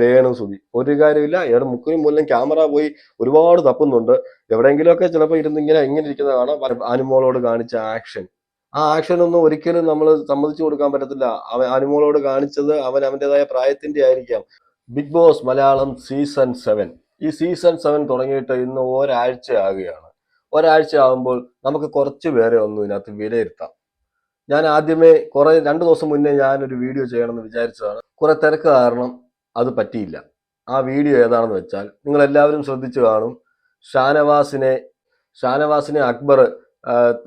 വേണം സുധി ഒരു കാര്യമില്ല ഇയാൾ മുക്കിനും മൂലം ക്യാമറ പോയി ഒരുപാട് തപ്പുന്നുണ്ട്. എവിടെയെങ്കിലുമൊക്കെ ചിലപ്പോൾ ഇരുന്ന് ഇങ്ങനെ ഇങ്ങനെ ഇരിക്കുന്നതാണ് കാണാം അനുമോളോട് കാണിച്ച ആക്ഷൻ. ആ ആക്ഷൻ ഒന്നും ഒരിക്കലും നമ്മൾ സമ്മതിച്ചു കൊടുക്കാൻ പറ്റത്തില്ല. അവൻ അനുമോളോട് കാണിച്ചത് അവൻ അവന്റെതായ പ്രായത്തിന്റെ ആയിരിക്കാം. Bigg Boss Malayalam season seven. ഈ സീസൺ സെവൻ തുടങ്ങിയിട്ട് ഇന്ന് ഒരാഴ്ച ആകുകയാണ് ഒരാഴ്ച ആകുമ്പോൾ നമുക്ക് കുറച്ച് പേരെ ഒന്നും ഇതിനകത്ത് വിലയിരുത്താം. ഞാൻ ആദ്യമേ കുറെ രണ്ടു ദിവസം മുന്നേ ഞാനൊരു വീഡിയോ ചെയ്യണമെന്ന് വിചാരിച്ചതാണ്. കുറെ തിരക്ക് കാരണം അത് പറ്റിയില്ല. ആ വീഡിയോ ഏതാണെന്ന് വെച്ചാൽ നിങ്ങൾ എല്ലാവരും ശ്രദ്ധിച്ചു കാണും. ഷാനവാസിനെ ഷാനവാസിനെ അക്ബർ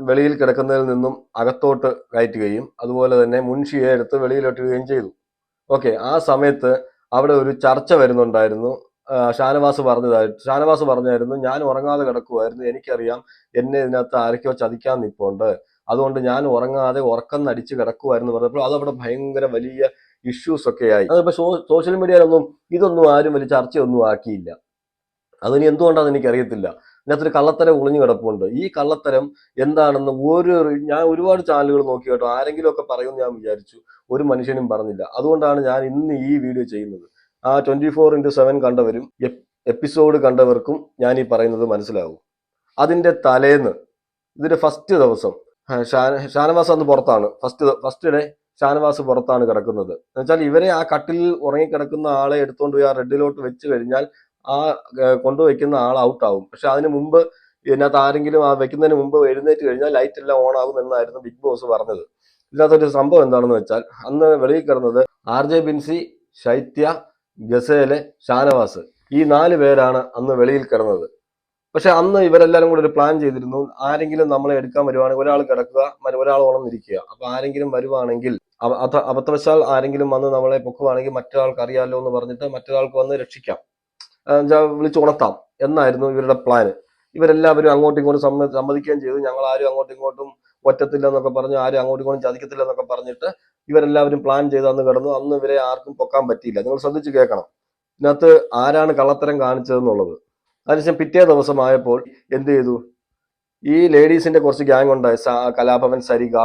വെളിയിൽ കിടക്കുന്നതിൽ നിന്നും അകത്തോട്ട് കയറ്റുകയും അതുപോലെ തന്നെ മുൻഷിയെ എടുത്ത് വെളിയിലൊട്ടുകയും ചെയ്തു. ഓക്കെ ആ സമയത്ത് അവിടെ ഒരു ചർച്ച വരുന്നുണ്ടായിരുന്നു. ഷാനവാസ് പറഞ്ഞതായിട്ട് ഷാനവാസ് പറഞ്ഞായിരുന്നു ഞാൻ ഉറങ്ങാതെ കിടക്കുമായിരുന്നു എനിക്കറിയാം എന്നെ ഇതിനകത്ത് ആരൊക്കെയോ ചതിക്കാൻ നിൽപ്പുണ്ട് അതുകൊണ്ട് ഞാൻ ഉറങ്ങാതെ ഉറക്കം നടിച്ച് കിടക്കുമായിരുന്നു പറഞ്ഞപ്പോൾ അതവിടെ ഭയങ്കര വലിയ ഇഷ്യൂസ് ഒക്കെ ആയി അതിപ്പോ സോഷ്യൽ മീഡിയയിലൊന്നും ഇതൊന്നും ആരും വലിയ ചർച്ചയൊന്നും ആക്കിയില്ല. അതിന് എന്തുകൊണ്ടാണെന്ന് എനിക്കറിയത്തില്ല. ഇതിനകത്തൊരു കള്ളത്തരം ഒളിഞ്ഞു കിടപ്പുണ്ട്. ഈ കള്ളത്തരം എന്താണെന്ന് ഒരു ഞാൻ ഒരുപാട് ചാനലുകൾ നോക്കി കേട്ടോ. ആരെങ്കിലും ഒക്കെ പറയുമെന്ന് ഞാൻ വിചാരിച്ചു. ഒരു മനുഷ്യനും പറഞ്ഞില്ല. അതുകൊണ്ടാണ് ഞാൻ ഇന്ന് ഈ വീഡിയോ ചെയ്യുന്നത്. ആ ട്വന്റി ഫോർ ഇന്റു സെവൻ കണ്ടവരും എപ്പിസോഡ് കണ്ടവർക്കും ഞാൻ ഈ പറയുന്നത് മനസ്സിലാവും. അതിന്റെ തലേന്ന് ഇതിന്റെ ഫസ്റ്റ് ദിവസം ഷാന ഷാനവാസ് അന്ന് പുറത്താണ്. ഫസ്റ്റ് ഫസ്റ്റ് ഡേ ഷാനവാസ് പുറത്താണ് കിടക്കുന്നത്. എന്നുവെച്ചാൽ ഇവരെ ആ കട്ടിലിൽ ഉറങ്ങിക്കിടക്കുന്ന ആളെ എടുത്തുകൊണ്ട് പോയി ആ റെഡിലോട്ട് വെച്ച് കഴിഞ്ഞാൽ ആ കൊണ്ടുവയ്ക്കുന്ന ആൾ ഔട്ട് ആവും പക്ഷെ അതിന് മുമ്പ് ഇതിനകത്ത് ആരെങ്കിലും ആ വെക്കുന്നതിന് മുമ്പ് എഴുന്നേറ്റ് കഴിഞ്ഞാൽ ലൈറ്റ് എല്ലാം ഓൺ ആകും എന്നായിരുന്നു ബിഗ് ബോസ് പറഞ്ഞത്. ഇതിനകത്തൊരു സംഭവം എന്താണെന്ന് വെച്ചാൽ അന്ന് വെളിയിൽ കിടന്നത് ആർ ജെ ബിൻസി ശൈത്യ ഗസേലെ ഷാനവാസ് ഈ നാല് പേരാണ് അന്ന് വെളിയിൽ കിടന്നത്. പക്ഷെ അന്ന് ഇവരെല്ലാരും കൂടെ ഒരു പ്ലാൻ ചെയ്തിരുന്നു. ആരെങ്കിലും നമ്മളെ എടുക്കാൻ വരുവാണെങ്കിൽ ഒരാൾ കിടക്കുക ഒരാൾ ഉണർന്നിരിക്കുക. അപ്പൊ ആരെങ്കിലും വരുവാണെങ്കിൽ അബദ്ധവശാൽ ആരെങ്കിലും വന്ന് നമ്മളെ പൊക്കുവാണെങ്കിൽ മറ്റൊരാൾക്ക് അറിയാലോ എന്ന് പറഞ്ഞിട്ട് മറ്റൊരാൾക്ക് വന്ന് രക്ഷിക്കാം. വിളിച്ചു ഉണർത്താം. എന്നായിരുന്നു ഇവരുടെ പ്ലാന് ഇവരെല്ലാവരും അങ്ങോട്ടും ഇങ്ങോട്ടും സമ്മ സമ്മതിക്കുകയും ചെയ്തു. ഞങ്ങൾ ആരും അങ്ങോട്ടും ഇങ്ങോട്ടും ഒറ്റത്തില്ല എന്നൊക്കെ പറഞ്ഞ് ആരും അങ്ങോട്ടും ഇങ്ങോട്ടും ചതിക്കത്തില്ല എന്നൊക്കെ പറഞ്ഞിട്ട് ഇവരെല്ലാവരും പ്ലാൻ ചെയ്ത് അന്ന് കിടന്നു. അന്ന് ഇവരെ ആർക്കും പൊക്കാൻ പറ്റിയില്ല. നിങ്ങൾ ശ്രദ്ധിച്ചു കേൾക്കണം. ഇതിനകത്ത് ആരാണ് കള്ളത്തരം കാണിച്ചതെന്നുള്ളത്? അതിനുശേഷം പിറ്റേ ദിവസമായപ്പോൾ എന്ത് ചെയ്തു? ഈ ലേഡീസിന്റെ കുറച്ച് ഗ്യാങ് ഉണ്ട് കലാഭവൻ സരിക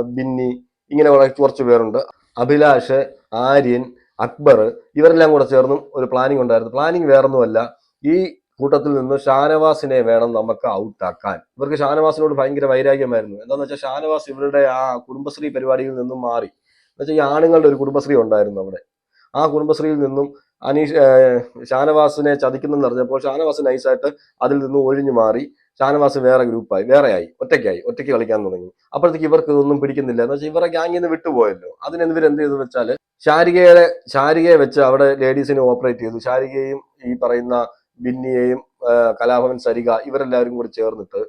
ബിന്നി ഇങ്ങനെ കുറെ- കുറച്ച് പേരുണ്ട്. അഭിലാഷ് ആര്യൻ അക്ബർ ഇവരെല്ലാം കൂടെ ചേർന്നും ഒരു പ്ലാനിങ് ഉണ്ടായിരുന്നു. പ്ലാനിങ് വേറൊന്നുമല്ല. ഈ കൂട്ടത്തിൽ നിന്ന് ഷാനവാസിനെ വേണം നമുക്ക് ഔട്ടാക്കാൻ. ഇവർക്ക് ഷാനവാസിനോട് ഭയങ്കര വൈരാഗ്യമായിരുന്നു. എന്താണെന്ന് വെച്ചാൽ ഷാനവാസ് ഇവരുടെ ആ കുടുംബശ്രീ പരിപാടിയിൽ നിന്നും മാറി. എന്നുവെച്ചാൽ ഈ ആണുങ്ങളുടെ ഒരു കുടുംബശ്രീ ഉണ്ടായിരുന്നു അവിടെ. ആ കുടുംബശ്രീയിൽ നിന്നും അനീഷ് ഷാനവാസിനെ ചതിക്കുന്നെന്ന് അറിഞ്ഞപ്പോൾ ഷാനവാസ് നൈസായിട്ട് അതിൽ നിന്നും ഒഴിഞ്ഞു മാറി. ഷാനവാസ് വേറെ ഗ്രൂപ്പായി വേറെയായി ഒറ്റയ്ക്കായി ഒറ്റയ്ക്ക് കളിക്കാൻ തുടങ്ങി. അപ്പോഴത്തേക്ക് ഇവർക്ക് ഇതൊന്നും പിടിക്കുന്നില്ല. എന്ന് വെച്ചാൽ ഇവരെ ഗ്യാങ്ങിൽ നിന്ന് വിട്ടുപോയല്ലോ അതിനെന്ത് എന്ത് ചെയ്തു വെച്ചാൽ ശാരികയെ ശാരികയെ വെച്ച് അവിടെ ലേഡീസിനെ ഓപ്പറേറ്റ് ചെയ്തു. ശാരികയും ഈ പറയുന്ന ബിന്നിയെയും കലാഭവൻ സരിക ഇവരെല്ലാവരും കൂടി ചേർന്നിട്ട്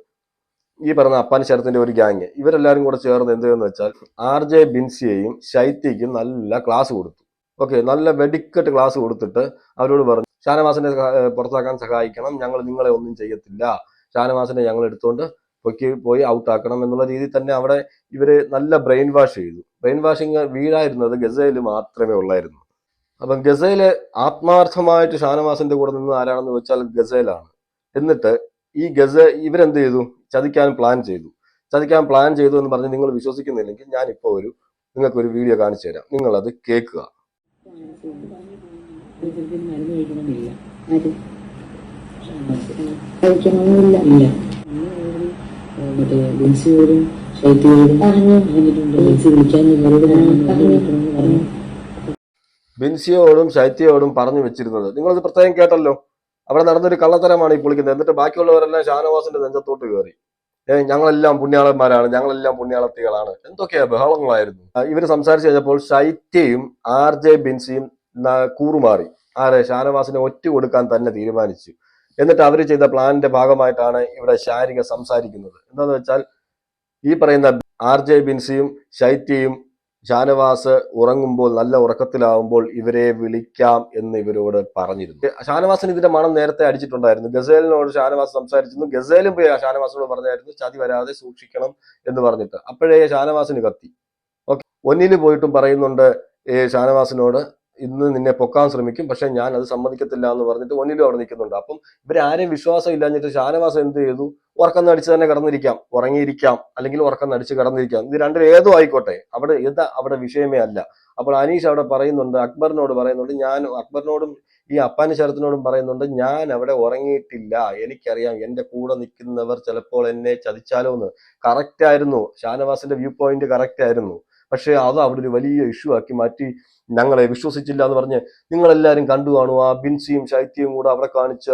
ഈ പറഞ്ഞ അപ്പാൻ ശരത്തിന്റെ ഒരു ഗ്യാങ് ഇവരെല്ലാവരും കൂടെ ചേർന്ന് എന്ത് ചെയ്യുന്ന വെച്ചാൽ ആർ ജെ ബിൻസിയെയും ശൈത്യയ്ക്കും നല്ല ക്ലാസ് കൊടുത്തു. ഓക്കെ നല്ല വെടിക്കെട്ട് ക്ലാസ് കൊടുത്തിട്ട് അവരോട് പറഞ്ഞു ഷാനവാസിനെ പുറത്താക്കാൻ സഹായിക്കണം ഞങ്ങൾ നിങ്ങളെ ഒന്നും ചെയ്യത്തില്ല. ഷാനവാസിനെ ഞങ്ങൾ എടുത്തുകൊണ്ട് പൊക്കി പോയി ഔട്ടാക്കണം എന്നുള്ള രീതിയിൽ തന്നെ അവിടെ ഇവർ നല്ല ബ്രെയിൻ വാഷ് ചെയ്തു. ബ്രെയിൻ വാഷിങ് വീഴായിരുന്നത് ഗസയിൽ മാത്രമേ ഉള്ളായിരുന്നു. അപ്പം ഗസയിൽ ആത്മാർത്ഥമായിട്ട് ഷാനവാസിന്റെ കൂടെ നിന്ന് ആരാണെന്ന് വെച്ചാൽ ഗസയിലാണ്. എന്നിട്ട് ഈ ഗസ ഇവരെന്ത് ചെയ്തു? ചതിക്കാൻ പ്ലാൻ ചെയ്തു. ചതിക്കാൻ പ്ലാൻ ചെയ്തു എന്ന് പറഞ്ഞ് നിങ്ങൾ വിശ്വസിക്കുന്നില്ലെങ്കിൽ ഞാനിപ്പോൾ ഒരു നിങ്ങൾക്കൊരു വീഡിയോ കാണിച്ചു തരാം. നിങ്ങളത് കേൾക്കുക. മരുന്ന് കഴിക്കണമെന്നില്ല. കഴിക്കണമെന്നില്ല ഇല്ല മറ്റേ ബിൻസിയോടും ശൈത്യയോടും പറഞ്ഞു. പറഞ്ഞിട്ടുണ്ട്. ബിൻസി വിളിക്കാൻ ഇവരോട് പറഞ്ഞു വിളിക്കണമെന്ന് പറഞ്ഞു. ബിൻസിയോടും ശൈത്യയോടും പറഞ്ഞു വെച്ചിരുന്നത്. നിങ്ങളത് പ്രത്യേകം കേട്ടല്ലോ. അവിടെ നടന്നൊരു കള്ളത്തരമാണ് ഈ പൊളിക്കുന്നത് എന്നിട്ട് ബാക്കിയുള്ളവരെല്ലാം ഷാനവാസിന്റെ നെഞ്ചത്തോട്ട് കയറി. ഞങ്ങളെല്ലാം പുണ്യാളന്മാരാണ് ഞങ്ങളെല്ലാം പുണ്യാളത്തികളാണ്. എന്തൊക്കെയാ ബഹളങ്ങളായിരുന്നു? ഇവർ സംസാരിച്ചു കഴിഞ്ഞപ്പോൾ ശൈത്യയും ആർ ജെ ബിൻസിയും കൂറുമാറി. ആരെ? ഷാനവാസിനെ ഒറ്റ കൊടുക്കാൻ തന്നെ തീരുമാനിച്ചു. എന്നിട്ട് അവർ ചെയ്ത പ്ലാനിന്റെ ഭാഗമായിട്ടാണ് ഇവിടെ ശാരിക സംസാരിക്കുന്നത്. എന്താന്ന് വെച്ചാൽ ഈ പറയുന്ന ആർ ജെ ബിൻസിയും ശൈത്യയും ഷാനവാസ് ഉറങ്ങുമ്പോൾ നല്ല ഉറക്കത്തിലാവുമ്പോൾ ഇവരെ വിളിക്കാം എന്ന് ഇവരോട് പറഞ്ഞിരുന്നു. ഷാനവാസിന് ഇതിന്റെ മണം നേരത്തെ അടിച്ചിട്ടുണ്ടായിരുന്നു. ഗസേലിനോട് ഷാനവാസ് സംസാരിച്ചിരുന്നു. ഗസേലും പോയി ഷാനവാസിനോട് പറഞ്ഞായിരുന്നു ചതി വരാതെ സൂക്ഷിക്കണം എന്ന് പറഞ്ഞിട്ട്. അപ്പോഴേ ഷാനവാസിന് കത്തി. ഓക്കെ. ഒന്നിൽ പോയിട്ടും പറയുന്നുണ്ട് ഷാനവാസിനോട് ഇന്ന് നിന്നെ പൊക്കാൻ ശ്രമിക്കും പക്ഷെ ഞാൻ അത് സമ്മതിക്കത്തില്ല എന്ന് പറഞ്ഞിട്ട് ഒന്നിലും അവിടെ നിൽക്കുന്നുണ്ട്. അപ്പം ഇവരാരും വിശ്വാസം ഇല്ലാഞ്ഞിട്ട് ഷാനവാസം എന്ത് ചെയ്തു? ഉറക്കം നടിച്ച് തന്നെ കിടന്നിരിക്കാം. ഉറങ്ങിയിരിക്കാം. അല്ലെങ്കിൽ ഉറക്കം നടിച്ച് കിടന്നിരിക്കാം. ഇത് രണ്ടിൽ ഏതോ ആയിക്കോട്ടെ. അവിടെ ഇത് അവിടെ വിഷയമേ അല്ല. അപ്പോൾ അനീഷ് അവിടെ പറയുന്നുണ്ട് അക്ബറിനോട് പറയുന്നുണ്ട് ഞാൻ അക്ബറിനോടും ഈ അപ്പാനി ശരത്തിനോടും പറയുന്നുണ്ട് ഞാൻ അവിടെ ഉറങ്ങിയിട്ടില്ല. എനിക്കറിയാം എന്റെ കൂടെ നിൽക്കുന്നവർ ചിലപ്പോൾ എന്നെ ചതിച്ചാലോ എന്ന് കറക്റ്റ് ആയിരുന്നു ഷാനവാസിന്റെ വ്യൂ പോയിന്റ് കറക്റ്റ് ആയിരുന്നു പക്ഷേ അത് അവിടെ ഒരു വലിയ ഇഷ്യൂ ആക്കി മാറ്റി. ഞങ്ങളെ വിശ്വസിച്ചില്ല എന്ന് പറഞ്ഞ് നിങ്ങളെല്ലാവരും കണ്ടു കാണും ആ ബിൻസിയും ശൈത്യവും കൂടെ അവിടെ കാണിച്ച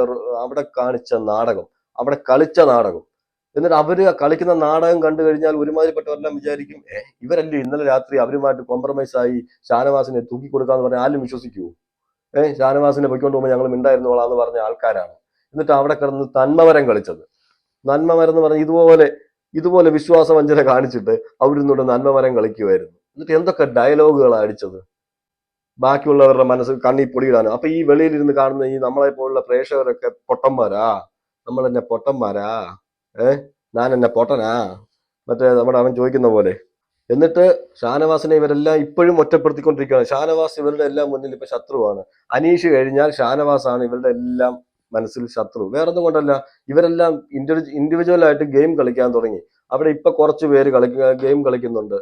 അവിടെ കാണിച്ച നാടകം അവിടെ കളിച്ച നാടകം. എന്നിട്ട് അവർ കളിക്കുന്ന നാടകം കണ്ടു കഴിഞ്ഞാൽ ഒരുമാതിരിപ്പെട്ടവരെല്ലാം വിചാരിക്കും ഏ ഇവരല്ലേ ഇന്നലെ രാത്രി അവരുമായിട്ട് കോംപ്രമൈസ് ആയി ഷാനവാസിനെ തൂക്കി കൊടുക്കാന്ന് പറഞ്ഞാൽ ആരും വിശ്വസിക്കൂ? ഏ ഷാനവാസിനെ പൊയ്ക്കൊണ്ട് പോകുമ്പോൾ ഞങ്ങൾ മിണ്ടായിരുന്നോളാന്ന് പറഞ്ഞ ആൾക്കാരാണ്. എന്നിട്ട് അവിടെ കിടന്ന് തന്മമരം കളിച്ചത്. നന്മമരം എന്ന് പറഞ്ഞ ഇതുപോലെ ഇതുപോലെ വിശ്വാസവഞ്ചന കാണിച്ചിട്ട് അവരിന്നോട് നന്മമരം കളിക്കുമായിരുന്നു എന്നിട്ട് എന്തൊക്കെ ഡയലോഗുകളാണ് അടിച്ചത്? ബാക്കിയുള്ളവരുടെ മനസ്സ് കണ്ണി പൊടിയിടാനും അപ്പൊ ഈ വെളിയിലിരുന്ന് കാണുന്ന ഈ നമ്മളെ പോലുള്ള പ്രേക്ഷകരൊക്കെ പൊട്ടന്മാരാ? നമ്മൾ എന്നെ പൊട്ടന്മാരാ? ഏ? ഞാൻ എന്നെ പൊട്ടനാ? മറ്റേ നമ്മുടെ അവൻ ചോദിക്കുന്ന പോലെ. എന്നിട്ട് ഷാനവാസിനെ ഇവരെല്ലാം ഇപ്പോഴും ഒറ്റപ്പെടുത്തിക്കൊണ്ടിരിക്കുകയാണ്. ഷാനവാസ് ഇവരുടെ എല്ലാം മുന്നിൽ ഇപ്പൊ ശത്രുവാണ്. അനീഷ് കഴിഞ്ഞാൽ ഷാനവാസ് ആണ് ഇവരുടെ എല്ലാം മനസ്സിൽ ശത്രു. വേറൊന്നും കൊണ്ടല്ല. ഇവരെല്ലാം ഇൻഡിവിജ്വൽ ആയിട്ട് ഗെയിം കളിക്കാൻ തുടങ്ങി. അവിടെ ഇപ്പൊ കുറച്ച് പേര് കളിക്കുക ഗെയിം കളിക്കുന്നുണ്ട്.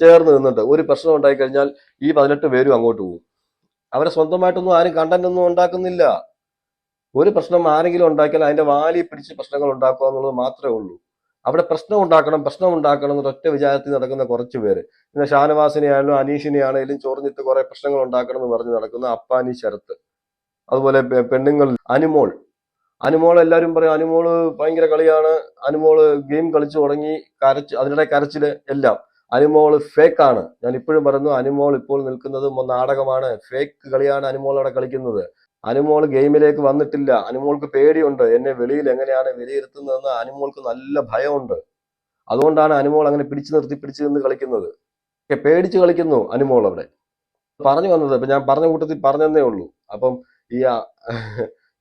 ചേർന്ന് നിന്നിട്ട് ഒരു പ്രശ്നം ഉണ്ടായി കഴിഞ്ഞാൽ ഈ പതിനെട്ട് പേരും അങ്ങോട്ട് പോകും. അവരെ സ്വന്തമായിട്ടൊന്നും ആരും കണ്ടന്റ് ഒന്നും ഉണ്ടാക്കുന്നില്ല. ഒരു പ്രശ്നം ആരെങ്കിലും ഉണ്ടാക്കിയാൽ അതിന്റെ വാലി പിടിച്ച് പ്രശ്നങ്ങൾ ഉണ്ടാക്കുക എന്നുള്ളത് മാത്രമേ ഉള്ളൂ. അവിടെ പ്രശ്നം ഉണ്ടാക്കണം പ്രശ്നം ഉണ്ടാക്കണം എന്നൊരു ഒറ്റ വിചാരത്തിൽ നടക്കുന്ന കുറച്ച് പേര്. പിന്നെ ഷാനവാസിനെ ആണെങ്കിലും അനീഷിനെ ആണെങ്കിലും ചൊറിഞ്ഞിട്ട് കുറെ പ്രശ്നങ്ങൾ ഉണ്ടാക്കണം എന്ന് പറഞ്ഞ് നടക്കുന്ന അപ്പാനി ശരത്ത്. അതുപോലെ പെണ്ണുങ്ങൾ അനുമോൾ. അനുമോൾ എല്ലാവരും പറയും അനുമോൾ ഭയങ്കര കളിയാണ്. അനുമോൾ ഗെയിം കളിച്ചു തുടങ്ങി കരച്ച് അതിനിടെ കരച്ചിൽ എല്ലാം. അനുമോൾ ഫേക്ക് ആണ് ഞാൻ ഇപ്പോഴും പറയുന്നു അനുമോൾ ഇപ്പോൾ നിൽക്കുന്നത് നാടകമാണ്. ഫേക്ക് കളിയാണ് അനുമോൾ അവിടെ കളിക്കുന്നത്. അനുമോൾ ഗെയിമിലേക്ക് വന്നിട്ടില്ല. അനുമോൾക്ക് പേടിയുണ്ട്. എന്നെ വെളിയിൽ എങ്ങനെയാണ് വിലയിരുത്തുന്നതെന്ന് അനുമോൾക്ക് നല്ല ഭയമുണ്ട്. അതുകൊണ്ടാണ് അനുമോൾ അങ്ങനെ പിടിച്ചു നിർത്തി പിടിച്ചു നിന്ന് കളിക്കുന്നത്. പേടിച്ച് കളിക്കുന്നു അനുമോൾ അവിടെ. പറഞ്ഞു വന്നത് ഇപ്പൊ ഞാൻ പറഞ്ഞ കൂട്ടത്തിൽ പറഞ്ഞതേ ഉള്ളൂ. അപ്പം ഈ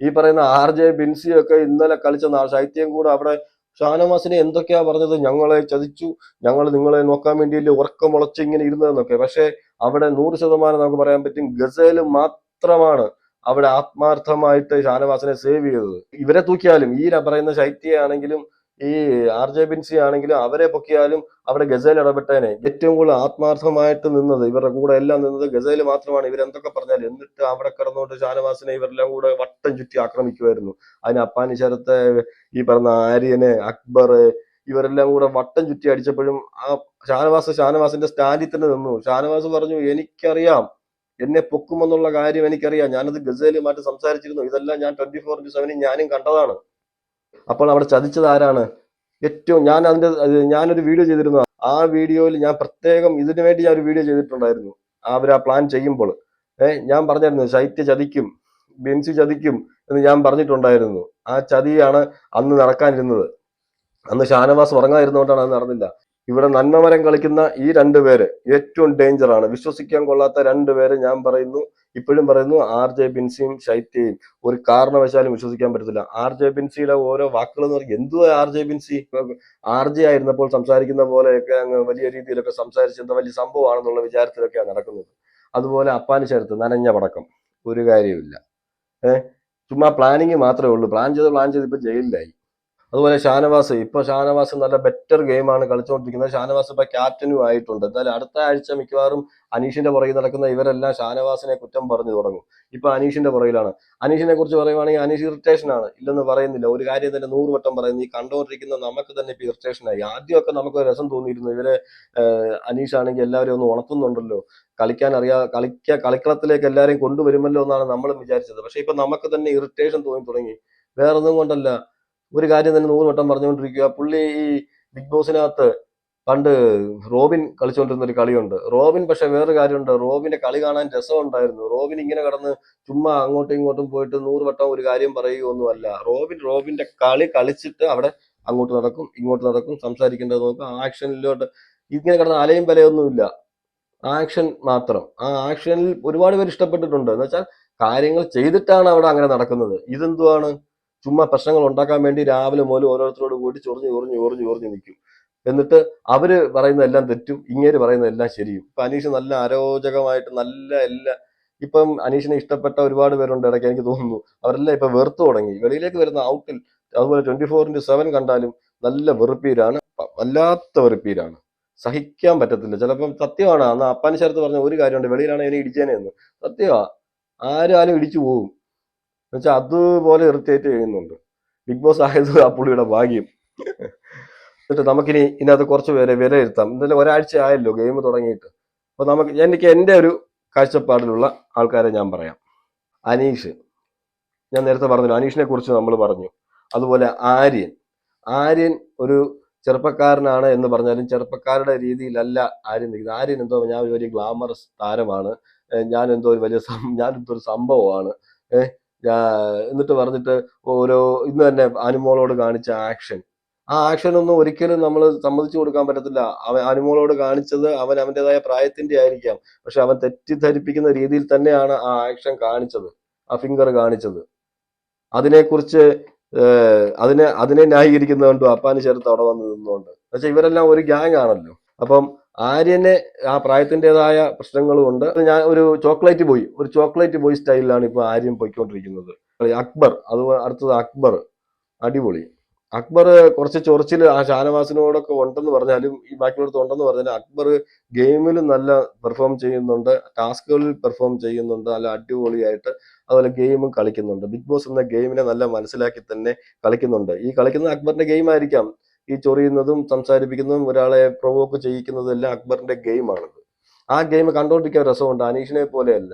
ഈ പറയുന്ന ആർ ജെ ബിൻസി ഒക്കെ ഇന്നലെ കളിച്ച നാൾ ശൈത്യം കൂടെ അവിടെ ഷാനവാസിനെ എന്തൊക്കെയാ പറഞ്ഞത്? ഞങ്ങളെ ചതിച്ചു. ഞങ്ങൾ നിങ്ങളെ നോക്കാൻ വേണ്ടിയല്ലേ ഉറക്കം മുളച്ച് ഇങ്ങനെ ഇരുന്നതെന്നൊക്കെ. പക്ഷെ അവിടെ നൂറ് ശതമാനം നമുക്ക് പറയാൻ പറ്റും ഗസേൽ മാത്രമാണ് അവിടെ ആത്മാർത്ഥമായിട്ട് ഷാനവാസിനെ സേവ് ചെയ്തത്. ഇവരെ തൂക്കിയാലും ഈ പറയുന്ന ശൈത്യ ആണെങ്കിലും ഈ ആർ ജെ ബിൻസി ആണെങ്കിലും അവരെ പൊക്കിയാലും അവിടെ ഗസേൽ ഇടപെട്ടേനെ. ഏറ്റവും കൂടുതൽ ആത്മാർത്ഥമായിട്ട് നിന്നത് ഇവരുടെ കൂടെ എല്ലാം നിന്നത് ഗസേൽ മാത്രമാണ്. ഇവരെന്തൊക്കെ പറഞ്ഞാലും എന്നിട്ട് അവിടെ കിടന്നുകൊണ്ട് ഷാനവാസിനെ ഇവരെല്ലാം കൂടെ വട്ടം ചുറ്റി ആക്രമിക്കുമായിരുന്നു അതിന് അപ്പാനി ശരത്തെ ഈ പറഞ്ഞ ആര്യനെ അക്ബർ ഇവരെല്ലാം കൂടെ വട്ടം ചുറ്റി അടിച്ചപ്പോഴും ആ ഷാനവാസ് ഷാനവാസിന്റെ സ്റ്റാൻഡിൽ തന്നെ നിന്നു. ഷാനവാസ് പറഞ്ഞു എനിക്കറിയാം. എന്നെ പൊക്കുമെന്നുള്ള കാര്യം എനിക്കറിയാം. ഞാനത് ഗസേലുമായിട്ട് സംസാരിച്ചിരുന്നു. ഇതെല്ലാം ഞാൻ ട്വന്റി ഫോർ ഇന്റു സെവനും ഞാനും കണ്ടതാണ്. അപ്പോൾ അവിടെ ചതിച്ചത് ആരാണ്? ഏറ്റവും ഞാൻ അതിന്റെ അത് ഞാനൊരു വീഡിയോ ചെയ്തിരുന്നു. ആ വീഡിയോയിൽ ഞാൻ പ്രത്യേകം ഇതിനു വേണ്ടി ഞാൻ ഒരു വീഡിയോ ചെയ്തിട്ടുണ്ടായിരുന്നു. അവർ ആ പ്ലാൻ ചെയ്യുമ്പോൾ. ഏഹ് ഞാൻ പറഞ്ഞായിരുന്നു ശൈത്യ ചതിക്കും ബിൻസി ചതിക്കും എന്ന് ഞാൻ പറഞ്ഞിട്ടുണ്ടായിരുന്നു. ആ ചതിയാണ് അന്ന് നടക്കാനിരുന്നത്. അന്ന് ഷാനവാസ് ഉറങ്ങാതിരുന്നുകൊണ്ടാണ് അത് നടന്നില്ല. ഇവിടെ നന്മമരം കളിക്കുന്ന ഈ രണ്ടുപേര് ഏറ്റവും ഡേഞ്ചർ ആണ്. വിശ്വസിക്കാൻ കൊള്ളാത്ത രണ്ടുപേര് ഞാൻ പറയുന്നു ഇപ്പോഴും പറയുന്നു ആർ ജെ ബിൻസിയും ശൈത്യയും. ഒരു കാരണവശാലും വിശ്വസിക്കാൻ പറ്റത്തില്ല. ആർ ജെ ബിൻസിയുടെ ഓരോ വാക്കുകൾ എന്ന് പറഞ്ഞാൽ എന്തോ R J Binsi? R J ആയിരുന്നപ്പോൾ സംസാരിക്കുന്ന പോലെയൊക്കെ അങ്ങ് വലിയ രീതിയിലൊക്കെ സംസാരിച്ച് എന്താ വലിയ സംഭവമാണെന്നുള്ള വിചാരത്തിലൊക്കെയാണ് നടക്കുന്നത്. അതുപോലെ അപ്പാന് ചേർത്ത് നനഞ്ഞ പടക്കം. ഒരു കാര്യമില്ല ഏഹ് ചുമ്മാ പ്ലാനിങ് മാത്രമേ ഉള്ളൂ. പ്ലാൻ ചെയ്ത് പ്ലാൻ ചെയ്ത് ഇപ്പൊ ജയിലിലായി. അതുപോലെ ഷാനവാസ് ഇപ്പൊ ഷാനവാസ് നല്ല ബെറ്റർ ഗെയിമാണ് കളിച്ചുകൊണ്ടിരിക്കുന്നത് ഷാനവാസ് ഇപ്പൊ ക്യാപ്റ്റനും ആയിട്ടുണ്ട്. എന്തായാലും അടുത്ത ആഴ്ച മിക്കവാറും അനീഷിന്റെ പുറകിൽ നടക്കുന്ന ഇവരെല്ലാം ഷാനവാസിനെ കുറ്റം പറഞ്ഞു തുടങ്ങും. ഇപ്പൊ അനീഷിന്റെ പുറകിലാണ്. അനീഷിനെ കുറിച്ച് പറയുവാണെങ്കിൽ അനീഷ് ഇറിറ്റേഷൻ ആണ്. ഇല്ലെന്ന് പറയുന്നില്ല. ഒരു കാര്യം തന്നെ നൂറ് വട്ടം പറയുന്നു. ഈ കണ്ടുകൊണ്ടിരിക്കുന്ന നമുക്ക് തന്നെ ഇപ്പൊ ഇറിറ്റേഷൻ ആയി. ആദ്യമൊക്കെ നമുക്ക് രസം തോന്നിയിരുന്നു. ഇവരെ അനീഷ് ആണെങ്കിൽ എല്ലാവരും ഒന്ന് ഉണക്കുന്നുണ്ടല്ലോ കളിക്കാൻ അറിയാ കളിക്ക കളിക്കളത്തിലേക്ക് എല്ലാവരെയും കൊണ്ടുവരുമല്ലോ എന്നാണ് നമ്മൾ വിചാരിച്ചത്. പക്ഷെ ഇപ്പൊ നമുക്ക് തന്നെ ഇറിറ്റേഷൻ തോന്നി തുടങ്ങി. വേറൊന്നും കൊണ്ടല്ല. ഒരു കാര്യം തന്നെ നൂറ് വട്ടം പറഞ്ഞുകൊണ്ടിരിക്കുക. പുള്ളി ഈ ബിഗ് ബോസിനകത്ത് പണ്ട് റോബിൻ കളിച്ചുകൊണ്ടിരുന്ന ഒരു കളിയുണ്ട്. റോബിൻ പക്ഷെ വേറൊരു കാര്യമുണ്ട്. റോബിന്റെ കളി കാണാൻ രസമുണ്ടായിരുന്നു. റോബിൻ ഇങ്ങനെ കടന്ന് ചുമ്മാ അങ്ങോട്ടും ഇങ്ങോട്ടും പോയിട്ട് നൂറ് വട്ടം ഒരു കാര്യം പറയുകയൊന്നുമല്ല. റോബിൻ റോബിന്റെ കളി കളിച്ചിട്ട് അവിടെ അങ്ങോട്ട് നടക്കും ഇങ്ങോട്ട് നടക്കും സംസാരിക്കേണ്ടത് നോക്കും. ആക്ഷനിലോട്ട് ഇങ്ങനെ കിടന്ന് അലയും പലയൊന്നുമില്ല. ആക്ഷൻ മാത്രം. ആ ആക്ഷനിൽ ഒരുപാട് പേര് ഇഷ്ടപ്പെട്ടിട്ടുണ്ട്. എന്ന് വെച്ചാൽ കാര്യങ്ങൾ ചെയ്തിട്ടാണ് അവിടെ അങ്ങനെ നടക്കുന്നത്. ഇതെന്തുവാണ്? ചുമ്മാ പ്രശ്നങ്ങൾ ഉണ്ടാക്കാൻ വേണ്ടി രാവിലെ മുതൽ ഓരോരുത്തരോട് കൂടി ചൊറിഞ്ഞ് ചൊറിഞ്ഞ് ചൊറിഞ്ഞ് ചൊറിഞ്ഞ് നിൽക്കും. എന്നിട്ട് അവർ പറയുന്നതെല്ലാം തെറ്റും ഇങ്ങേര് പറയുന്നതെല്ലാം ശരിയും. ഇപ്പൊ അനീഷ് നല്ല അരോചകമായിട്ട് നല്ല എല്ലാ ഇപ്പം അനീഷിനെ ഇഷ്ടപ്പെട്ട ഒരുപാട് പേരുണ്ട് ഇടയ്ക്ക് എനിക്ക് തോന്നുന്നു. അവരെല്ലാം ഇപ്പൊ വെറുത്തു തുടങ്ങി. വെളിയിലേക്ക് വരുന്ന ഔട്ടിൽ അതുപോലെ ട്വന്റി ഫോർ ഇന്റു സെവൻ കണ്ടാലും നല്ല വെറുപ്പീരാണ് വല്ലാത്ത വെറുപ്പീരാണ്. സഹിക്കാൻ പറ്റത്തില്ല. ചിലപ്പം സത്യമാണ്. അന്ന് അപ്പാൻ ശരത്ത് പറഞ്ഞ ഒരു കാര്യമുണ്ട് വെളിയിലാണ് എന്നെ ഇടിച്ചേനെ എന്ന്. സത്യമാ ആരാലും ആരും ഇടിച്ചു പോകും എന്നുവെച്ചാൽ അതുപോലെ ഇറിറ്റേറ്റ് ചെയ്യുന്നുണ്ട് ബിഗ് ബോസ് ആയത് ആ പുള്ളിയുടെ ഭാഗ്യം. എന്നിട്ട് നമുക്കിനി ഇതിനകത്ത് കുറച്ച് പേരെ വിലയിരുത്താം എന്തായാലും ഒരാഴ്ച ആയല്ലോ ഗെയിം തുടങ്ങിയിട്ട്. അപ്പോൾ നമുക്ക് എനിക്ക് എന്റെ ഒരു കാഴ്ചപ്പാടിലുള്ള ആൾക്കാരെ ഞാൻ പറയാം. അനീഷ്. ഞാൻ നേരത്തെ പറഞ്ഞു അനീഷിനെ കുറിച്ച് നമ്മൾ പറഞ്ഞു. അതുപോലെ ആര്യൻ. ആര്യൻ ഒരു ചെറുപ്പക്കാരനാണ് എന്ന് പറഞ്ഞാലും ചെറുപ്പക്കാരുടെ രീതിയിലല്ല ആര്യൻ നിൽക്കുന്നത്. ആര്യൻ എന്തോ ഞാൻ ഒരു ഗ്ലാമറസ് താരമാണ്. ഞാൻ എന്തോ ഒരു വലിയ ഞാൻ എന്തോ ഒരു സംഭവമാണ്. ഏഹ് എന്നിട്ട് പറഞ്ഞിട്ട് ഓരോ ഇന്ന് തന്നെ അനുമോളോട് കാണിച്ച ആക്ഷൻ ആ ആക്ഷൻ ഒന്നും ഒരിക്കലും നമ്മൾ സമ്മതിച്ചു കൊടുക്കാൻ പറ്റത്തില്ല. അവൻ അനുമോളോട് കാണിച്ചത് അവൻ അവന്റെതായ പ്രായത്തിന്റെ ആയിരിക്കാം. പക്ഷെ അവൻ തെറ്റിദ്ധരിപ്പിക്കുന്ന രീതിയിൽ തന്നെയാണ് ആ ആക്ഷൻ കാണിച്ചത്. ആ ഫിംഗർ കാണിച്ചത്. അതിനെക്കുറിച്ച് അതിനെ അതിനെ ന്യായീകരിക്കുന്നതുകൊണ്ടും അപ്പാന് ചേർത്ത് അവിടെ വന്ന് നിന്നുകൊണ്ട്. പക്ഷെ ഇവരെല്ലാം ഒരു ഗ്യാങ് ആണല്ലോ. അപ്പം ആര്യനെ ആ പ്രായത്തിന്റെതായ പ്രശ്നങ്ങളും ഉണ്ട്. ഞാൻ ഒരു ചോക്ലേറ്റ് ബോയ് ഒരു ചോക്ലേറ്റ് ബോയ് സ്റ്റൈലിലാണ് ഇപ്പൊ ആര്യൻ പോയിക്കൊണ്ടിരിക്കുന്നത്. അക്ബർ അത് അടുത്തത് അക്ബർ. അടിപൊളി. അക്ബർ കുറച്ച് ചൊറിച്ചിൽ ആ ഷാനവാസിനോടൊക്കെ ഉണ്ടെന്ന് പറഞ്ഞാലും ഈ ബാക്കിയുള്ളടത്ത് ഉണ്ടെന്ന് പറഞ്ഞാലും അക്ബർ ഗെയിമിൽ നല്ല പെർഫോം ചെയ്യുന്നുണ്ട് ടാസ്കുകളിൽ പെർഫോം ചെയ്യുന്നുണ്ട് നല്ല അടിപൊളിയായിട്ട് അതുപോലെ ഗെയിമും കളിക്കുന്നുണ്ട്. ബിഗ് ബോസ് എന്ന ഗെയിമിനെ നല്ല മനസ്സിലാക്കി തന്നെ കളിക്കുന്നുണ്ട്. ഈ കളിക്കുന്ന അക്ബറിന്റെ ഗെയിം ആയിരിക്കാം ഈ ചൊറിയുന്നതും സംസാരിപ്പിക്കുന്നതും ഒരാളെ പ്രൊവോക്ക് ചെയ്യിക്കുന്നതും എല്ലാം അക്ബറിന്റെ ഗെയിമാണത് ആ ഗെയിം കണ്ടോണ്ടിരിക്കാൻ രസമുണ്ട്. അനീഷിനെ പോലെയല്ല.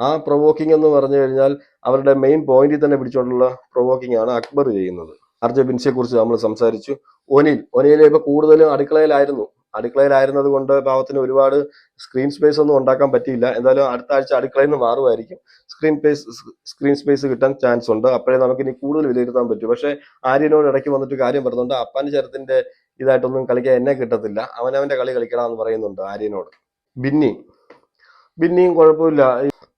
ആ പ്രൊവോക്കിംഗ് എന്ന് പറഞ്ഞു കഴിഞ്ഞാൽ അവരുടെ മെയിൻ പോയിന്റിൽ തന്നെ പിടിച്ചുകൊണ്ടുള്ള പ്രൊവോക്കിംഗ് ആണ് അക്ബർ ചെയ്യുന്നത്. അർജബിൻസിയെ കുറിച്ച് നമ്മൾ സംസാരിച്ചു. ഒനിൽ ഒനിലെ ഇപ്പൊ കൂടുതലും അടുക്കളയിലായിരുന്നു. അടുക്കളയിലായിരുന്നത് കൊണ്ട് പാവത്തിന് ഒരുപാട് സ്ക്രീൻ സ്പേസ് ഒന്നും ഉണ്ടാക്കാൻ പറ്റിയില്ല. എന്തായാലും അടുത്ത ആഴ്ച അടുക്കളയിൽ നിന്ന് മാറുമായിരിക്കും. സ്ക്രീൻ സ്പേസ് സ്ക്രീൻ സ്പേസ് കിട്ടാൻ ചാൻസ് ഉണ്ട്. അപ്പോഴേ നമുക്ക് ഇനി കൂടുതൽ വിലയിരുത്താൻ പറ്റും. പക്ഷേ ആര്യനോട് ഇടയ്ക്ക് വന്നിട്ട് കാര്യം പറയുന്നുണ്ട് അപ്പാൻ ചരത്തിന്റെ ഇതായിട്ടൊന്നും കളിക്കാൻ എന്നെ കിട്ടത്തില്ല. അവനവന്റെ കളി കളിക്കണം എന്ന് പറയുന്നുണ്ട് ആര്യനോട്. ബിന്നി. ബിന്നിയും കുഴപ്പമില്ല.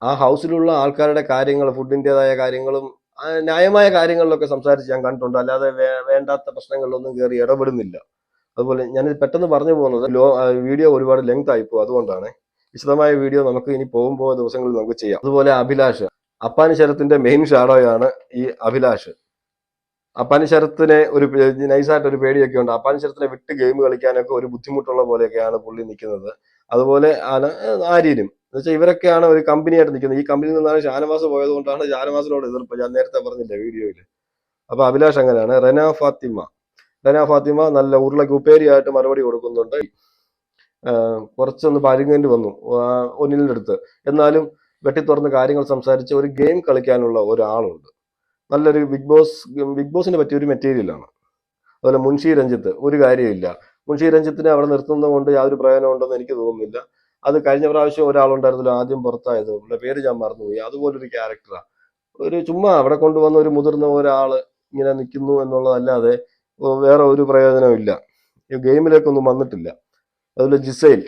ആ ഹൗസിലുള്ള ആൾക്കാരുടെ കാര്യങ്ങൾ ഫുഡിന്റെതായ കാര്യങ്ങളും ന്യായമായ കാര്യങ്ങളിലൊക്കെ സംസാരിച്ച് ഞാൻ കണ്ടിട്ടുണ്ട്. അല്ലാതെ വേണ്ടാത്ത പ്രശ്നങ്ങളിലൊന്നും കയറി ഇടപെടുന്നില്ല. അതുപോലെ ഞാൻ പെട്ടെന്ന് പറഞ്ഞു പോകുന്നത് ലോ വീഡിയോ ഒരുപാട് ലെങ്ത് ആയിപ്പോ അതുകൊണ്ടാണ്. വിശദമായ വീഡിയോ നമുക്ക് ഇനി പോകുമ്പോൾ ദിവസങ്ങളിൽ നമുക്ക് ചെയ്യാം. അതുപോലെ അഭിലാഷ്. അപ്പാനി ശരത്തിന്റെ മെയിൻ ഷാഡോയാണ് ഈ അഭിലാഷ്. അപ്പാനി ശരത്തിനെ ഒരു നൈസായിട്ട് ഒരു പേടിയൊക്കെ ഉണ്ട്. അപ്പാനി ശരത്തിനെ വിട്ട് ഗെയിം കളിക്കാനൊക്കെ ഒരു ബുദ്ധിമുട്ടുള്ള പോലെയൊക്കെയാണ് പുള്ളി നിൽക്കുന്നത്. അതുപോലെ ആണ് ആര്യനും. എന്നുവെച്ചാൽ ഇവരൊക്കെയാണ് ഒരു കമ്പനിയായിട്ട് നിൽക്കുന്നത്. ഈ കമ്പനിയിൽ നിന്നാണ് ഷാനവാസ് പോയത് കൊണ്ടാണ് ഷാനവാസിനോട് എതിർപ്പ്. ഞാൻ നേരത്തെ പറഞ്ഞില്ല വീഡിയോയിൽ അപ്പൊ അഭിലാഷ് അങ്ങനെയാണ്. റെന ഫാത്തിമ. റെന ഫാത്തിമ നല്ല ഉരുളക്ക് ഉപ്പേരിയായിട്ട് മറുപടി കൊടുക്കുന്നുണ്ട്. കുറച്ചൊന്ന് പരുങ്ങേണ്ടി വന്നു ഒന്നിലിന്റെ അടുത്ത്. എന്നാലും വെട്ടി തുറന്ന് കാര്യങ്ങൾ സംസാരിച്ച് ഒരു ഗെയിം കളിക്കാനുള്ള ഒരാളുണ്ട്. നല്ലൊരു ബിഗ് ബോസ് ബിഗ് ബോസിനെ പറ്റിയ ഒരു മെറ്റീരിയലാണ് അതുപോലെ മുൻഷി രഞ്ജിത്ത് ഒരു കാര്യമില്ല മുൻഷി രഞ്ജിത്തിനെ അവിടെ നിർത്തുന്നത് കൊണ്ട് യാതൊരു പ്രയോജനം ഉണ്ടെന്ന് എനിക്ക് തോന്നുന്നില്ല. അത് കഴിഞ്ഞ പ്രാവശ്യം ഒരാളുണ്ടായിരുന്നല്ലോ ആദ്യം പുറത്തായത്. അവരുടെ പേര് ഞാൻ മറന്നുപോയി. അതുപോലൊരു ക്യാരക്ടറാണ് ഒരു ചുമ്മാ അവിടെ കൊണ്ടുവന്ന ഒരു മുതിർന്ന ഒരാൾ ഇങ്ങനെ നിൽക്കുന്നു എന്നുള്ളതല്ലാതെ വേറെ ഒരു പ്രയോജനവും ഇല്ല. ഈ ഗെയിമിലേക്കൊന്നും വന്നിട്ടില്ല. അതുപോലെ ജിസൈൽ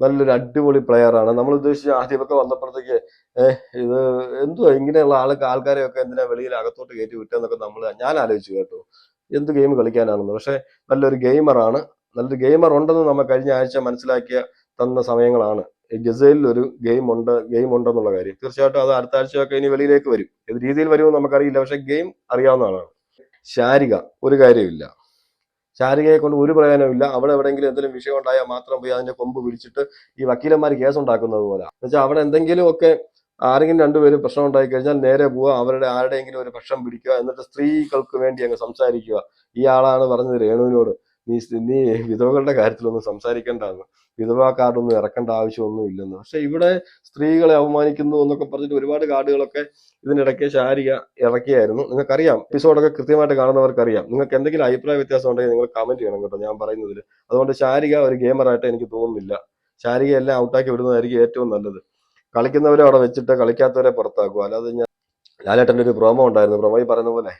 നല്ലൊരു അടിപൊളി പ്ലെയർ ആണ്. നമ്മൾ ഉദ്ദേശിച്ച ആദ്യമൊക്കെ വന്നപ്പോഴത്തേക്ക് ഇത് എന്തുവാ ഇങ്ങനെയുള്ള ആൾക്ക് ആൾക്കാരെയൊക്കെ എന്തിനാ വെളിയിൽ അകത്തോട്ട് കയറ്റി വിട്ടെന്നൊക്കെ നമ്മൾ ഞാൻ ആലോചിച്ചു കേട്ടോ. എന്ത് ഗെയിം കളിക്കാനാണെന്ന്. പക്ഷെ നല്ലൊരു ഗെയിമറാണ് നല്ലൊരു ഗെയിമർ ഉണ്ടെന്ന് നമ്മൾ കഴിഞ്ഞ ആഴ്ച മനസ്സിലാക്കിയ തന്ന സമയങ്ങളാണ്. ഗസൈലിൽ ഒരു ഗെയിം ഉണ്ട് ഗെയിം ഉണ്ടെന്നുള്ള കാര്യം. തീർച്ചയായിട്ടും അത് അടുത്ത ആഴ്ചയൊക്കെ ഇനി വെളിയിലേക്ക് വരും. ഏത് രീതിയിൽ വരുമെന്ന് നമുക്കറിയില്ല. പക്ഷെ ഗെയിം അറിയാവുന്നതാണ് ശാരിക ഒരു കാര്യമില്ല ശാരികയെ കൊണ്ട് ഒരു പ്രയോജനമില്ല അവിടെ എവിടെയെങ്കിലും എന്തെങ്കിലും വിഷയം ഉണ്ടായാൽ മാത്രം പോയി അതിന്റെ കൊമ്പ് പിടിച്ചിട്ട് ഈ വക്കീലന്മാർ കേസ് ഉണ്ടാക്കുന്നത് പോലെ. എന്നുവെച്ചാൽ അവിടെ എന്തെങ്കിലും ഒക്കെ ആരെങ്കിലും രണ്ടുപേരും പ്രശ്നം ഉണ്ടായി കഴിഞ്ഞാൽ നേരെ പോവുക അവരുടെ ആരുടെയെങ്കിലും ഒരു പക്ഷം പിടിക്കുക എന്നിട്ട് സ്ത്രീകൾക്ക് വേണ്ടി അങ്ങ് സംസാരിക്കുക. ഇയാളാണ് പറഞ്ഞത് രേണുവിനോട്. നീ നീ വിധവകളുടെ കാര്യത്തിലൊന്നും സംസാരിക്കേണ്ടെന്ന്. വിധവാ കാർഡൊന്നും ഇറക്കേണ്ട ആവശ്യമൊന്നും ഇല്ലെന്ന്. പക്ഷെ ഇവിടെ സ്ത്രീകളെ അവമാനിക്കുന്നു എന്നൊക്കെ പറഞ്ഞിട്ട് ഒരുപാട് കാർഡുകളൊക്കെ ഇതിനിടയ്ക്ക് ശാരിക ഇറക്കിയായിരുന്നു. നിങ്ങൾക്കറിയാം എപ്പിസോഡൊക്കെ കൃത്യമായിട്ട് കാണുന്നവർക്കറിയാം. നിങ്ങൾക്ക് എന്തെങ്കിലും അഭിപ്രായ വ്യത്യാസം ഉണ്ടെങ്കിൽ നിങ്ങൾ കമന്റ് ചെയ്യണം കേട്ടോ ഞാൻ പറയുന്നതിൽ. അതുകൊണ്ട് ശാരിക ഒരു ഗെയിമറായിട്ട് എനിക്ക് തോന്നുന്നില്ല. ശാരിക എല്ലാം ഔട്ടാക്കി വിടുന്നതായിരിക്കും ഏറ്റവും നല്ലത്. കളിക്കുന്നവരെ അവിടെ വെച്ചിട്ട് കളിക്കാത്തവരെ പുറത്താക്കുക. അല്ലാതെ ഞാൻ ലാലേട്ടന്റെ ഒരു പ്രോമോ ഉണ്ടായിരുന്നു. പ്രൊമോയിൽ പറയുന്ന പോലെ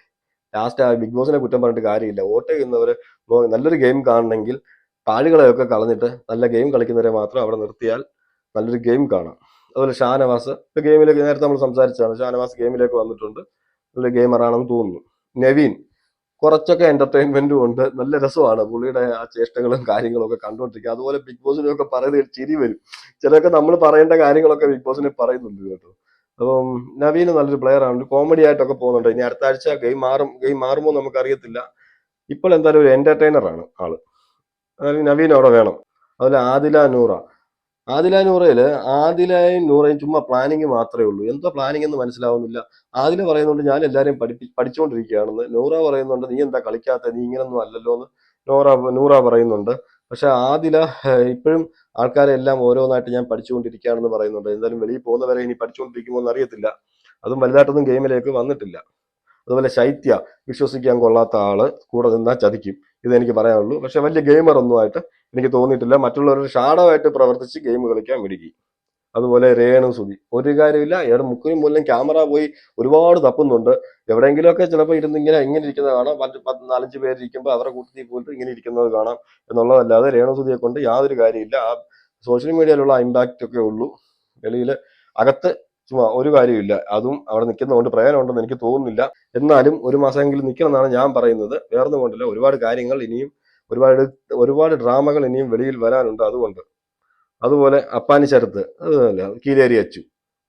ലാസ്റ്റ് ആ ബിഗ് ബോസിനെ കുറ്റം പറഞ്ഞിട്ട് കാര്യമില്ല. വോട്ട് ചെയ്യുന്നവർ നല്ലൊരു ഗെയിം കാണണമെങ്കിൽ പാളികളെയൊക്കെ കളഞ്ഞിട്ട് നല്ല ഗെയിം കളിക്കുന്നവരെ മാത്രം അവിടെ നിർത്തിയാൽ നല്ലൊരു ഗെയിം കാണാം. അതുപോലെ ഷാനവാസ് ഇപ്പൊ ഗെയിമിലേക്ക് നേരത്തെ നമ്മൾ സംസാരിച്ചതാണ്. ഷാനവാസ് ഗെയിമിലേക്ക് വന്നിട്ടുണ്ട്. നല്ല ഗെയിമറാണെന്ന് തോന്നുന്നു. നവീൻ കുറച്ചൊക്കെ എന്റർടൈൻമെന്റും ഉണ്ട്. നല്ല രസമാണ്. പുള്ളിയുടെ ആ ചേഷ്ടകളും കാര്യങ്ങളും ഒക്കെ കണ്ടുകൊണ്ടിരിക്കുക. അതുപോലെ ബിഗ് ബോസിനൊക്കെ പറയുന്നത് ചിരി വരും. ചിലതൊക്കെ നമ്മൾ പറയേണ്ട കാര്യങ്ങളൊക്കെ ബിഗ് ബോസിനെ പറയുന്നുണ്ട് കേട്ടോ. അപ്പം നവീന് നല്ലൊരു പ്ലെയർ ആണ്. കോമഡി ആയിട്ടൊക്കെ പോകുന്നുണ്ട്. ഇനി അടുത്ത ആഴ്ച ഗെയിം മാറും ഗെയിം മാറുമോ നമുക്ക് അറിയത്തില്ല ഇപ്പോൾ എന്തായാലും ഒരു എന്റർടൈനർ ആണ് ആൾ. അതായത് നവീൻ അവിടെ വേണം. അതുപോലെ ആദില നൂറ. ആദില നൂറയിൽ ആദിലയും നൂറയും ചുമ്മാ പ്ലാനിങ് മാത്രമേ ഉള്ളൂ. എന്താ പ്ലാനിങ് എന്ന് മനസ്സിലാവുന്നില്ല. ആദില പറയുന്നുണ്ട് ഞാൻ എല്ലാവരെയും പഠിപ്പി പഠിച്ചുകൊണ്ടിരിക്കുകയാണെന്ന് നൂറ പറയുന്നുണ്ട് നീ എന്താ കളിക്കാത്ത? നീ ഇങ്ങനൊന്നും അല്ലല്ലോ എന്ന് നൂറ നൂറ പറയുന്നുണ്ട്. പക്ഷെ ആദില ഇപ്പോഴും ആൾക്കാരെല്ലാം ഓരോന്നായിട്ട് ഞാൻ പഠിച്ചുകൊണ്ടിരിക്കുകയാണെന്ന് പറയുന്നുണ്ട്. എന്തായാലും വെളിയിൽ പോകുന്നവരെ ഇനി പഠിച്ചുകൊണ്ടിരിക്കുമോ എന്ന് അറിയത്തില്ല അതും വലുതായിട്ടൊന്നും ഗെയിമിലേക്ക് വന്നിട്ടില്ല. അതുപോലെ ശൈത്യ വിശ്വസിക്കാൻ കൊള്ളാത്ത ആൾ കൂടെ നിന്നാൽ ചതിക്കും. ഇത് എനിക്ക് പറയാനുള്ളൂ. പക്ഷെ വലിയ ഗെയിമർ ഒന്നുമായിട്ട് എനിക്ക് തോന്നിയിട്ടില്ല. മറ്റുള്ളവരുടെ ഷാഡോവായിട്ട് പ്രവർത്തിച്ച് ഗെയിം കളിക്കാൻ മിടുക്കി. അതുപോലെ രേണു സുധി. ഒരു കാര്യമില്ല ഇയാളുടെ മുക്കിനും മൂലം ക്യാമറ പോയി ഒരുപാട് തപ്പുന്നുണ്ട്. എവിടെയെങ്കിലുമൊക്കെ ചിലപ്പോൾ ഇരുന്ന് ഇങ്ങനെ ഇങ്ങനെ ഇരിക്കുന്നത് കാണാം. പത്ത് പത്ത് നാലഞ്ച് പേര് ഇരിക്കുമ്പോൾ അവരുടെ കൂട്ടത്തിൽ പോയിട്ട് ഇങ്ങനെ ഇരിക്കുന്നത് കാണാം എന്നുള്ളതല്ലാതെ രേണു സുധിയെ കൊണ്ട് യാതൊരു കാര്യമില്ല ആ സോഷ്യൽ മീഡിയയിലുള്ള ഇമ്പാക്റ്റ് ഒക്കെ ഉള്ളൂ. വെളിയിൽ അകത്ത് ചുമ്മാ ഒരു കാര്യമില്ല അതും അവിടെ നിൽക്കുന്നതുകൊണ്ട് പ്രയോജനമുണ്ടെന്ന് എനിക്ക് തോന്നുന്നില്ല. എന്നാലും ഒരു മാസമെങ്കിലും നിൽക്കണം എന്നാണ് ഞാൻ പറയുന്നത്. വേറൊന്നും കൊണ്ടല്ല. ഒരുപാട് കാര്യങ്ങൾ ഇനിയും ഒരുപാട് ഒരുപാട് ഡ്രാമകൾ ഇനിയും വെളിയിൽ വരാനുണ്ട് അതുകൊണ്ട്. അതുപോലെ അപ്പാനി ശരത്ത് അതല്ല കീലേരി അച്ചു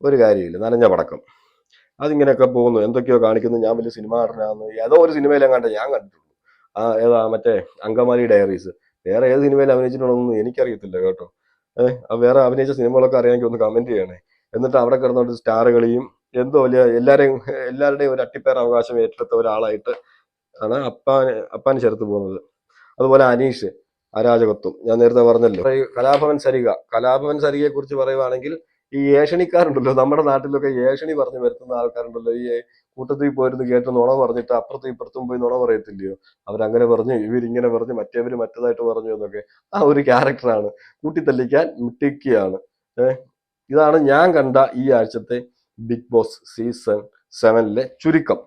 ഒരു കാര്യമില്ല നനഞ്ഞ പടക്കം. അതിങ്ങനെയൊക്കെ പോകുന്നു. എന്തൊക്കെയോ കാണിക്കുന്നു. ഞാൻ വലിയ സിനിമ നടനാന്ന് ഏതോ ഒരു സിനിമയിലും കണ്ടേ ഞാൻ കണ്ടിട്ടുള്ളൂ. ആ ഏതാ മറ്റേ അങ്കമാലി ഡയറീസ് വേറെ ഏത് സിനിമയിൽ അഭിനയിച്ചിട്ടുണ്ടെന്നൊന്നും എനിക്കറിയത്തില്ല കേട്ടോ. ഏഹ് വേറെ അഭിനയിച്ച സിനിമകളൊക്കെ അറിയാമെങ്കിൽ ഒന്ന് കമന്റ് ചെയ്യണേ. എന്നിട്ട് അവിടെ കിടന്നുകൊണ്ട് സ്റ്റാറുകളെയും എന്തോ വലിയ എല്ലാരെയും എല്ലാവരുടെയും ഒരു അട്ടിപ്പേർ അവകാശം ഏറ്റെടുത്ത ഒരാളായിട്ട് ആണ് അപ്പാൻ അപ്പാൻ ചേർത്ത് പോകുന്നത്. അതുപോലെ അനീഷ്. അരാജകത്വം. ഞാൻ നേരത്തെ പറഞ്ഞല്ലോ. കലാഭവൻ സരിക കലാഭവൻ സരികയെ കുറിച്ച് പറയുവാണെങ്കിൽ ഈ ഏഷണിക്കാരുണ്ടല്ലോ. നമ്മുടെ നാട്ടിലൊക്കെ ഏഷണി പറഞ്ഞു വരുത്തുന്ന ആൾക്കാരുണ്ടല്ലോ. ഈ കൂട്ടത്തിൽ പോയിരുന്നു കേട്ട് നുണ പറഞ്ഞിട്ട് അപ്പുറത്തും ഇപ്പുറത്തും പോയി നുണ പറയത്തില്ലയോ? അവരങ്ങനെ പറഞ്ഞു ഇവരിങ്ങനെ പറഞ്ഞു മറ്റേവര് മറ്റേതായിട്ട് പറഞ്ഞു എന്നൊക്കെ. ആ ഒരു ക്യാരക്ടറാണ്. കൂട്ടിത്തല്ലിക്കാൻ മിട്ടിക്കുകയാണ് ഏഹ് ഇതാണ് ഞാൻ കണ്ട ഈ ആഴ്ചത്തെ ബിഗ് ബോസ് സീസൺ സെവനിലെ ചുരുക്കം.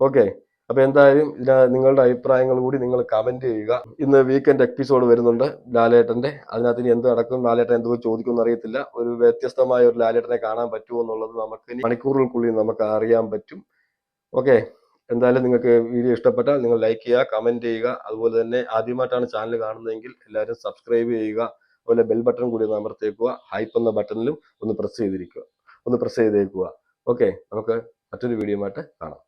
ഓക്കെ. അപ്പൊ എന്തായാലും നിങ്ങളുടെ അഭിപ്രായങ്ങൾ കൂടി നിങ്ങൾ കമന്റ് ചെയ്യുക. ഇന്ന് വീക്കെൻഡ് എപ്പിസോഡ് വരുന്നുണ്ട് ലാലേട്ടന്റെ അതിനകത്ത് ഇനി എന്ത് നടക്കും ലാലേട്ടൻ എന്തോ ചോദിക്കുമെന്ന് അറിയത്തില്ല. ഒരു വ്യത്യസ്തമായ ഒരു ലാലേട്ടനെ കാണാൻ പറ്റുമോ എന്നുള്ളത് നമുക്ക് ഇനി മണിക്കൂറുകൾക്കുള്ളിൽ നമുക്ക് അറിയാൻ പറ്റും. ഓക്കെ എന്തായാലും നിങ്ങൾക്ക് വീഡിയോ ഇഷ്ടപ്പെട്ടാൽ നിങ്ങൾ ലൈക്ക് ചെയ്യുക കമന്റ് ചെയ്യുക. അതുപോലെ തന്നെ ആദ്യമായിട്ടാണ് ചാനൽ കാണുന്നതെങ്കിൽ എല്ലാവരും സബ്സ്ക്രൈബ് ചെയ്യുക. അതുപോലെ ബെൽ ബട്ടൺ കൂടി ഒന്ന് അമർത്തേക്കുക ഹൈപ്പ് എന്ന ബട്ടണിലും ഒന്ന് പ്രസ് ചെയ്തിരിക്കുക. ഒന്ന് പ്രസ് ചെയ്തേക്കുക. ഓക്കെ നമുക്ക് മറ്റൊരു വീഡിയോ ആയിട്ട് കാണാം.